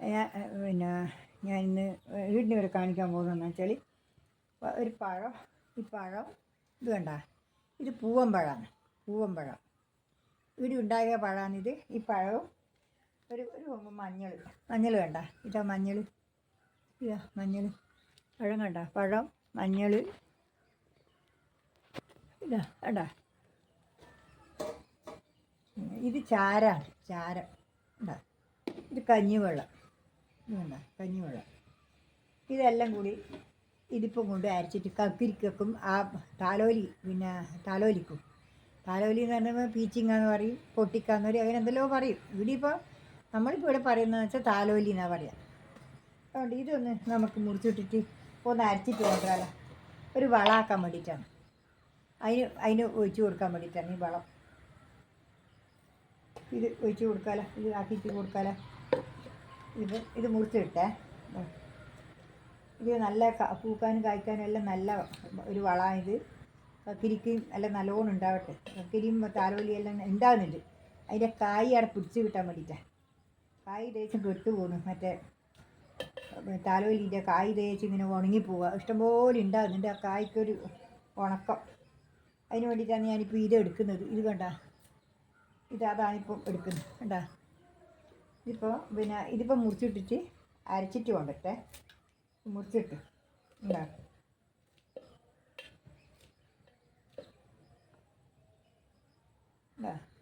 പിന്നെ ഞാൻ ഇന്ന് വീടിന് വരെ കാണിക്കാൻ പോകുന്നതെന്ന് വെച്ചാൽ ഒരു പഴം ഈ പഴം ഇത് കണ്ട? ഇത് പൂവൻ പഴമാണ് പൂവൻ പഴം. ഇവിടെ ഉണ്ടായ പഴമാണിത് ഈ പഴവും ഒരു ഒരു മഞ്ഞൾ മഞ്ഞൾ വേണ്ട ഇതാ മഞ്ഞൾ. ഇതാ മഞ്ഞൾ. പഴം കണ്ട? പഴം മഞ്ഞൾ. ഇതാ കണ്ട? ഇത് ചാരാണ് ചാരം. ഉണ്ടാ ഇത് കഞ്ഞിവെള്ളം. വേണ്ട കഞ്ഞിവെള്ളം. ഇതെല്ലാം കൂടി ഇതിപ്പം കൊണ്ട് അരച്ചിട്ട് കക്കിരിക്കും ആ താലോലി പിന്നെ താലോലിക്കും. താലോലി എന്ന് പറയുമ്പോൾ പീച്ചിങ്ങാന്ന് പറയും പൊട്ടിക്കാന്ന് പറയും അങ്ങനെ എന്തെല്ലോ പറയും. ഇവിടെ ഇപ്പോൾ നമ്മളിപ്പോൾ ഇവിടെ പറയുന്നതെന്ന് വെച്ചാൽ താലോലി എന്നാണ് പറയുക അതുകൊണ്ട് ഇതൊന്ന് നമുക്ക് മുറിച്ചിട്ടിട്ട് ഒന്ന് അരച്ചിട്ട് കൊണ്ടുവരാം ഒരു വളമാക്കാൻ വേണ്ടിയിട്ടാണ്. അതിന് അതിന് ഒഴിച്ചു കൊടുക്കാൻ വേണ്ടിയിട്ടാണ് ഈ വളം. ഇത് ഒഴിച്ചു കൊടുക്കാലോ ഇത് ആക്കിയിട്ട് കൊടുക്കാലോ. ഇത് ഇത് മുറിച്ചിട്ടേ. ഇത് നല്ല പൂക്കാനും കായ്ക്കാനും എല്ലാം നല്ല ഒരു വളമാണ് ഇത്. കക്കിരിക്കും എല്ലാം നല്ലോണം ഉണ്ടാവട്ടെ. കക്കിരിയും താലോലി എല്ലാം ഉണ്ടാകുന്നുണ്ട് അതിന്റെ കായ് അവിടെ പിടിച്ച് കിട്ടാൻ വേണ്ടിയിട്ടാണ് കായ് തേച്ച് കെട്ടു പോകുന്നു മറ്റേ താലോലിന്റെ കായ് തേച്ച് ഇങ്ങനെ ഉണങ്ങി പോവുക ഇഷ്ടംപോലെ ഉണ്ടാകുന്നുണ്ട് ആ കായ്ക്കൊരു ഉണക്കം. അതിന് വേണ്ടിയിട്ടാണ് ഞാനിപ്പോൾ ഇത് എടുക്കുന്നത്. ഇത് കണ്ട? ഇത് അതാണിപ്പം എടുക്കുന്നത്. കണ്ടാ? ഇതിപ്പോൾ പിന്നെ ഇതിപ്പോൾ മുറിച്ചിട്ടിട്ട് അരച്ചിട്ട് കൊണ്ടിട്ടെ. മുറിച്ചിട്ട്.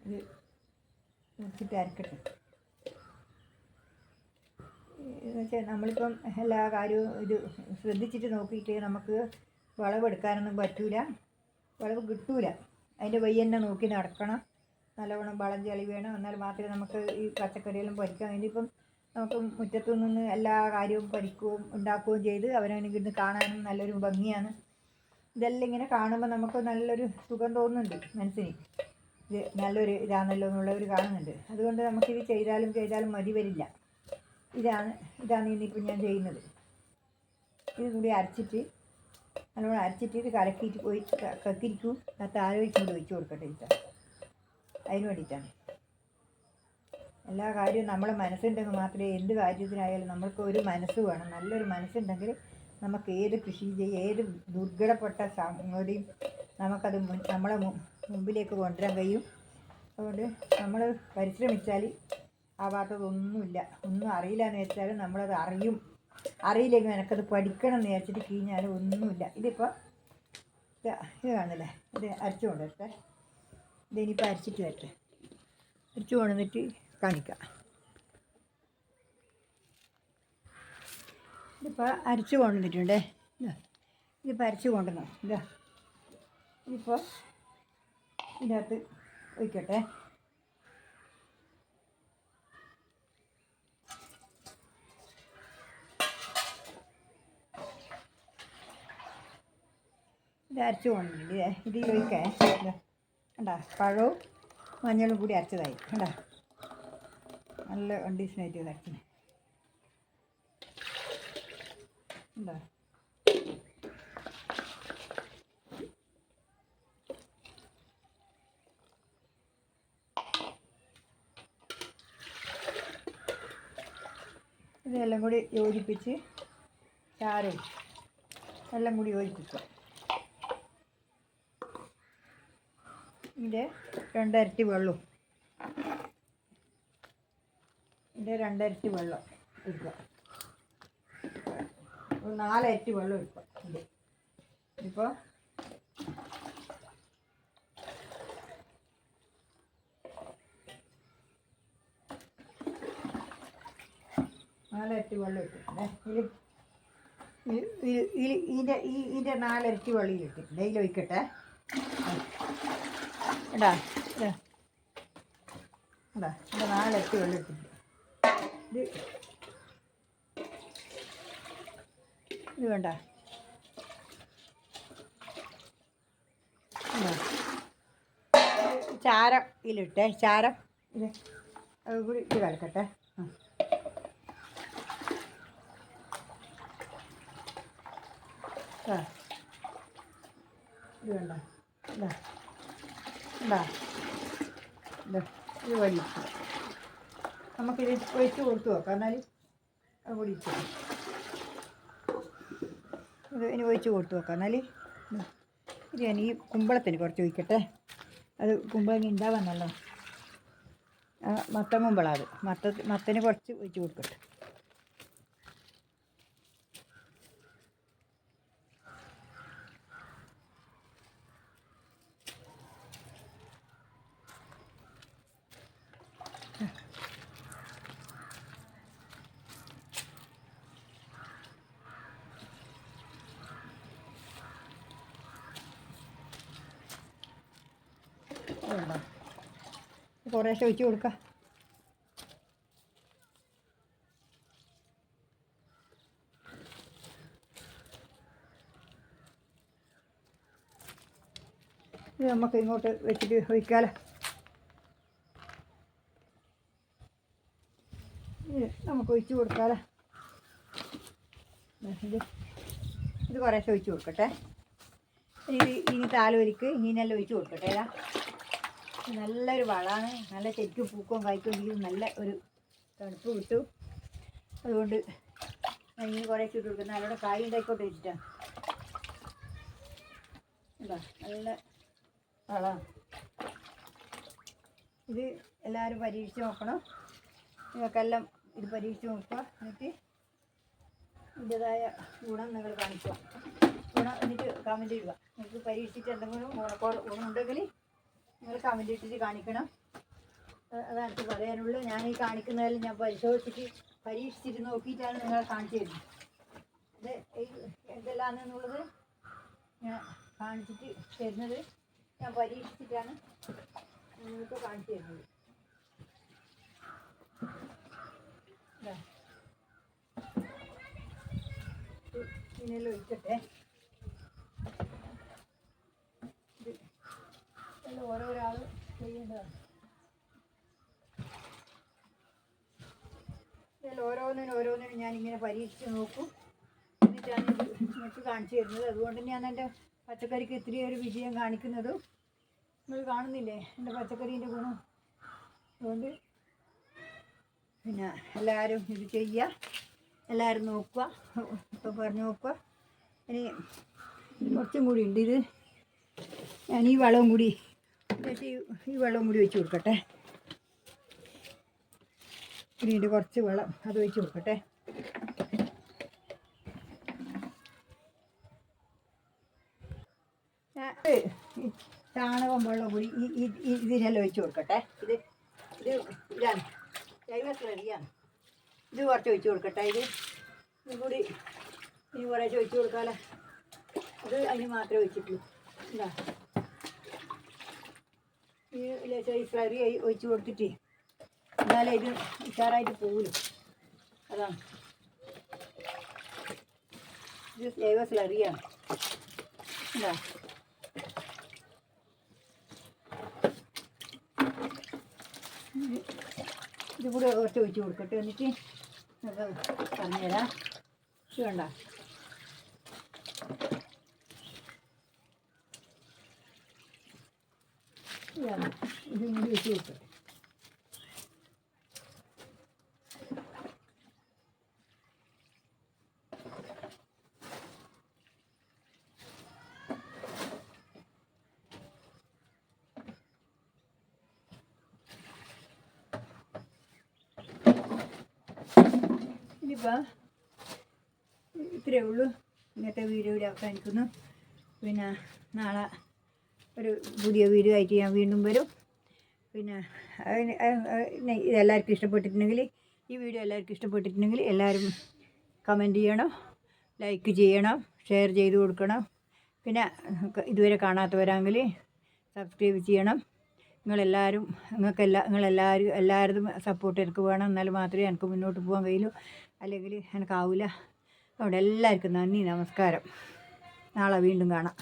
ഇത്. മുറിച്ചിട്ട് അരക്കട്ടെ. എന്ന് വെച്ചാൽ നമ്മളിപ്പം എല്ലാ കാര്യവും ഇത് ശ്രദ്ധിച്ചിട്ട് നോക്കിയിട്ട് നമുക്ക് വിളവെടുക്കാനൊന്നും പറ്റൂല. വിളവ് കിട്ടൂല. അതിന്റെ വഴി തന്നെ നോക്കി നടക്കണം. നല്ലവണ്ണം വളം ചെളി വേണം എന്നാൽ മാത്രമേ നമുക്ക് ഈ പച്ചക്കറിയെല്ലാം പൊരിക്കാൻ ഇപ്പം നമുക്ക് മുറ്റത്തു നിന്ന് എല്ലാ കാര്യവും പൊരിക്കുകയും ഉണ്ടാക്കുകയും ചെയ്ത് അവനാണെങ്കിൽ ഇന്ന് കാണാനും നല്ലൊരു ഭംഗിയാണ്. ഇതെല്ലാം ഇങ്ങനെ കാണുമ്പോൾ നമുക്ക് നല്ലൊരു സുഖം തോന്നുന്നുണ്ട് മനസ്സിന്. ഇത് നല്ലൊരു ഇതാണല്ലോ എന്നുള്ളവർ കാണുന്നുണ്ട്. അതുകൊണ്ട് നമുക്കിത് ചെയ്താലും ചെയ്താലും മതി വരില്ല. ഇതാണ് ഇതാണ് ഇന്നിപ്പോൾ ഞാൻ ചെയ്യുന്നത്. ഇത് കൂടി അരച്ചിട്ട് നല്ലോണം അരച്ചിട്ട് ഇത് കലക്കിയിട്ട് പോയി കത്തിരിക്കും. ആ കൂടി ഒഴിച്ച് കൊടുക്കട്ടെ ഇട്ടാ അതിന് വേണ്ടിയിട്ടാണ്. എല്ലാ കാര്യവും നമ്മൾ മനസ്സുണ്ടെങ്കിൽ മാത്രമേ എന്ത് കാര്യത്തിനായാലും നമ്മൾക്ക് ഒരു മനസ്സ് വേണം. നല്ലൊരു മനസ്സുണ്ടെങ്കിൽ നമുക്ക് ഏത് കൃഷി ചെയ്യും ഏത് ദുർഘടപ്പെട്ട സംഗതിയും നമുക്കത് നമ്മളെ മുമ്പിലേക്ക് കൊണ്ടുവരാൻ കഴിയും. അതുകൊണ്ട് നമ്മൾ പരിശ്രമിച്ചാൽ ആവാത്തതൊന്നുമില്ല. ഒന്നും അറിയില്ല എന്ന് വെച്ചാൽ നമ്മളത് അറിയും. അറിയില്ലെങ്കിൽ എനിക്കത് പഠിക്കണം എന്ന് വിചാരിച്ചിട്ട് കഴിഞ്ഞാൽ ഒന്നുമില്ല. ഇതിപ്പോൾ ഇത് കാണുന്നില്ലേ? ഇത് അരച്ചു ഇതിനിപ്പോൾ അരച്ചിട്ട് വരട്ടെ. അരച്ചു കൊണ്ടുവന്നിട്ട് കാണിക്കാം. ഇതിപ്പോൾ അരച്ച് കൊണ്ടുവന്നിട്ടുണ്ടേ. ഇതാ ഇതിപ്പോൾ അരച്ച് കൊണ്ടുവന്നു ഇതാ ഇതിപ്പോൾ ഇതിനകത്ത് ഒഴിക്കട്ടെ. ഇത് അരച്ച് കൊണ്ടുവന്നിട്ടില്ലേ ഇത് ഒഴിക്കേ. ഇതാ. കണ്ടാ പഴവും മഞ്ഞളും കൂടി അരച്ചതായി കണ്ടാ? നല്ല കണ്ടീഷനായിട്ട് ഇത് അരച്ചത് കണ്ടാ? ഇതെല്ലാം കൂടി യോജിപ്പിച്ച് ചാരവും എല്ലാം കൂടി യോജിപ്പിക്കുക. ഇതിന്റെ രണ്ടരട്ടി വെള്ളം. ഇതിന്റെ രണ്ടരട്ടി വെള്ളം എടുക്കുക ഒരു നാലരട്ടി വെള്ളം എടുക്കുക ഇപ്പോൾ നാലരട്ടി വെള്ളം ഇട്ടിട്ടുണ്ട്. ഇതിൽ ഇതിന്റെ ഈ ഇതിന്റെ നാലരട്ടി വെള്ളം ഇട്ടിട്ടുണ്ട് ഇതിൽ ഒഴിക്കട്ടെ എടാ എന്റെ നാലരട്ടി വെള്ളം ഇട്ടിട്ടുണ്ട്. ഇത് ഇത് വേണ്ട. ചാരം ഇതിലിട്ടെ ചാരം ഇത് കൂടി ഇത് കലക്കട്ടെ. ആ. ഇത് വേണ്ട. ഇതാ. ഇതാ. ഇത് ഇത് നമുക്കിത് ഒഴിച്ച് കൊടുത്തു നോക്കാം എന്നാൽ അത് ഇട്ടു ഇത് ഇനി ഒഴിച്ച് കൊടുത്തു നോക്കാം എന്നാൽ ഇത്. ഞാൻ ഈ കുമ്പളത്തിന് കുറച്ച് ഒഴിക്കട്ടെ. അത് കുമ്പളം ഉണ്ടാവാന്നല്ലോ മത്തൻ കുമ്പളാണ് മത്ത മത്തന് കുറച്ച് ഒഴിച്ച് കൊടുക്കട്ടെ വേണ്ട കുറേശ്ശെ ഒഴിച്ച് കൊടുക്കാം. ഇത് നമുക്ക് ഇങ്ങോട്ട് വെച്ചിട്ട് ഒഴിക്കാലോ. നമുക്ക് ഒഴിച്ച് കൊടുക്കാലോ. ഇത്. കുറേശ്ശെ ഒഴിച്ച് കൊടുക്കട്ടെ. ഇനി ഇനി താലോലിക്ക് ഇങ്ങനെല്ലാം ഒഴിച്ച് കൊടുക്കട്ടെ ഏതാ? നല്ലൊരു വളമാണ്. നല്ല ശരിക്കും പൂക്കവും കായ്ക്കും നല്ല ഒരു തണുപ്പ് കിട്ടും. അതുകൊണ്ട് ഇനി കുറേ ഇട്ട് കൊടുക്കുന്നത് നല്ലോണം കായ് ഉണ്ടായിക്കോട്ടെ വെച്ചിട്ടാണ് നല്ല വളമാണ് ഇത് എല്ലാവരും പരീക്ഷിച്ച് നോക്കണം. നിങ്ങൾക്കെല്ലാം ഇത് പരീക്ഷിച്ച് നോക്കുക. എന്നിട്ട് ഇതിന്റെതായ ഗുണം നിങ്ങൾ കാണിക്കുക. ഗുണം എന്നിട്ട് കമന്റ് ചെയ്യുക. നിങ്ങൾക്ക് പരീക്ഷിച്ചിട്ട് എന്തെങ്കിലും ഗുണക്കോട് ഗുണമുണ്ടെങ്കിൽ കമന്റ് ഇട്ടിട്ട് കാണിക്കണം. അതാണ് എനിക്ക് ഞാൻ ഈ കാണിക്കുന്നതെല്ലാം ഞാൻ പരിശോധിച്ചിട്ട് പരീക്ഷിച്ചിട്ട് നോക്കിയിട്ടാണ് നിങ്ങളെ കാണിച്ചു തരുന്നത് ഇത് എന്തെല്ലാന്നുള്ളത് ഞാൻ കാണിച്ചിട്ട് തരുന്നത്. ഞാൻ പരീക്ഷിച്ചിട്ടാണ് നിങ്ങൾക്ക് കാണിച്ചു തരുന്നത്. ഇതാ. ഇത് ഇതിനെല്ലാം ഒഴിക്കട്ടെ ഇത് എല്ലാം ഓരോരാൾ ചെയ്യേണ്ടതാണ് ഇതിൽ ഓരോന്നിനും ഓരോന്നിനും ഇങ്ങനെ പരീക്ഷിച്ച് നോക്കും. എന്നിട്ടാണ് നിങ്ങൾക്ക് കാണിച്ചു തരുന്നത്. അതുകൊണ്ട് ഞാൻ എന്റെ പച്ചക്കറിക്ക് ഇത്തിരി ഒരു വിജയം കാണിക്കുന്നതും. നിങ്ങൾ കാണുന്നില്ലേ? എന്റെ പച്ചക്കറീന്റെ ഗുണം. അതുകൊണ്ട് പിന്നെ എല്ലാവരും ഇത് ചെയ്യുക. എല്ലാവരും നോക്കുക. ഇപ്പം പറഞ്ഞു നോക്കുക. ഇനി കുറച്ചും കൂടി ഉണ്ട് ഇത്. ഞാൻ ഈ വളവും കൂടി ലേശം ഈ വെള്ളം കൂടി ഒഴിച്ച് കൊടുക്കട്ടെ. ഇനിയുണ്ട് കുറച്ച് വെള്ളം അത് ഒഴിച്ച് കൊടുക്കട്ടെ. ചാണകം വെള്ളം കൂടി ഇതിനെല്ലാം ഒഴിച്ച് കൊടുക്കട്ടെ. ഇത് ഇത് ഇതാണ്. ജൈവ സ്ലറിയാണ് ഇത് കുറച്ച് ഒഴിച്ച് കൊടുക്കട്ടെ. ഇത് കൂടി ഇനി കുറേശ്ശെ ഒഴിച്ച് കൊടുക്കാമല്ലോ അത് അതിന് മാത്രമേ ഒഴിച്ചിട്ടുള്ളൂ. എന്താ ഈ ലേശം ഈ ഒഴിച്ച് കൊടുത്തിട്ട് എന്നാലേ ഇത് ഉഷാറായിട്ട് പോകില്ല അതാണ് ഇത് ജൈവ സ്ലറിയാണ് എന്താ ഇത് കൂടെ കുറച്ച് ഒഴിച്ച് കൊടുക്കട്ടെ എന്നിട്ട് പറഞ്ഞുതരാം. വേണ്ട. ഇതാണ് ഇതും കൂടി വെച്ച് ഇനിയിപ്പോൾ ഇത്രയേ ഉള്ളൂ. ഇന്നത്തെ വീഡിയോ ഇവിടെ അവസാനിക്കുന്നു. പിന്നെ നാളെ ഒരു പുതിയ വീഡിയോ ആയിട്ട് ഞാൻ വീണ്ടും വരും. പിന്നെ ഇതെല്ലാവർക്കും ഇഷ്ടപ്പെട്ടിട്ടുണ്ടെങ്കിൽ ഈ വീഡിയോ എല്ലാവർക്കും ഇഷ്ടപ്പെട്ടിട്ടുണ്ടെങ്കിൽ എല്ലാവരും കമന്റ് ചെയ്യണം ലൈക്ക് ചെയ്യണം ഷെയർ ചെയ്ത് കൊടുക്കണം. പിന്നെ ഇതുവരെ കാണാത്തവരാണെങ്കിൽ സബ്സ്ക്രൈബ് ചെയ്യണം. നിങ്ങളെല്ലാവരും നിങ്ങൾക്ക് എല്ലാ നിങ്ങളെല്ലാവരും എല്ലാവരും സപ്പോർട്ട് എനിക്ക് വേണം. എന്നാൽ മാത്രമേ എനിക്ക് മുന്നോട്ട് പോകാൻ കഴിയൂ അല്ലെങ്കിൽ എനിക്കാവില്ല. അവിടെ എല്ലാവർക്കും നന്ദി നമസ്കാരം. നാളെ വീണ്ടും കാണാം.